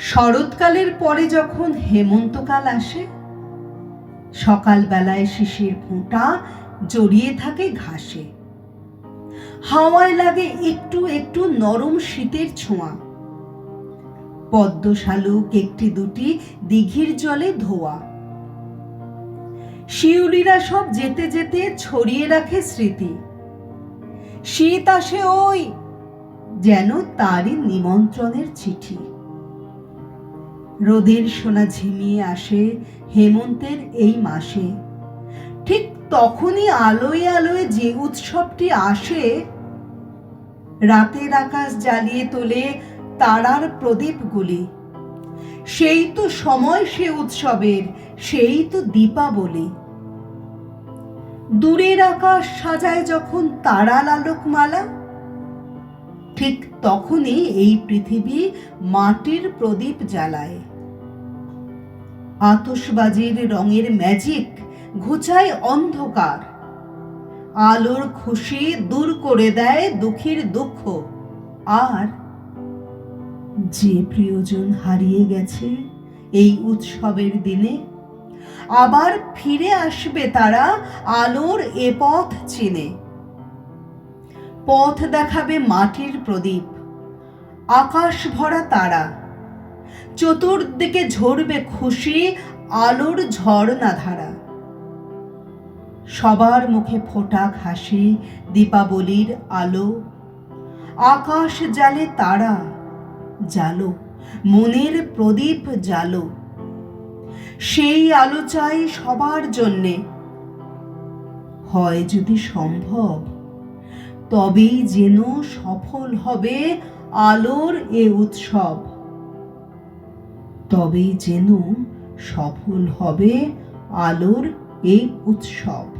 শরৎকালের পরে যখন হেমন্তকাল আসে, সকালবেলায় শিশির ফোঁটা জড়িয়ে থাকে ঘাসে। হাওয়ায় লাগে একটু একটু নরম শীতের ছোঁয়া। পদ্ম শালুক একটি দুটি দিঘির জলে ধোয়া। শিউলিরা সব যেতে যেতে ছড়িয়ে রাখে স্মৃতি। শীত আসে ওই যেন তারই নিমন্ত্রণের চিঠি। রোদের সোনা ঝিমিয়ে আসে হেমন্তের এই মাসে। ঠিক তখনই আলোয় আলোয় যে উৎসবটি আসে, রাতের আকাশ জ্বালিয়ে তোলে তারার প্রদীপগুলি। সেই তো সময় সে উৎসবের, সেই তো দীপাবলি। দূরের আকাশ সাজায় যখন তারাল আলোকমালা ঠিক তখনই এই পৃথিবী মাটির প্রদীপ জ্বালায়। আতসবাজির রঙের ম্যাজিক ঘুচায় অন্ধকার। আলোর খুশি দূর করে দেয় দুঃখের দুঃখ। আর যে প্রিয়জন হারিয়ে গেছে এই উৎসবের দিনে, আবার ফিরে আসবে তারা আলোর এ পথ চিনে। পথ দেখাবে মাটির প্রদীপ। আকাশ ভরা তারা। চতুর্দিকে ঝরবে খুশি আলোর ঝর্ণা ধারা সবার মুখে ফোটা হাসি দীপাবলির আলো। আকাশ জালে তারা, জালো, মনের প্রদীপ জালো। সেই আলো চাই সবার জন্যে। হয় যদি সম্ভব তবেই যেন সফল হবে আলোর এ উৎসব। তবেই যেন সফল হবে আলোর এই উৎসব।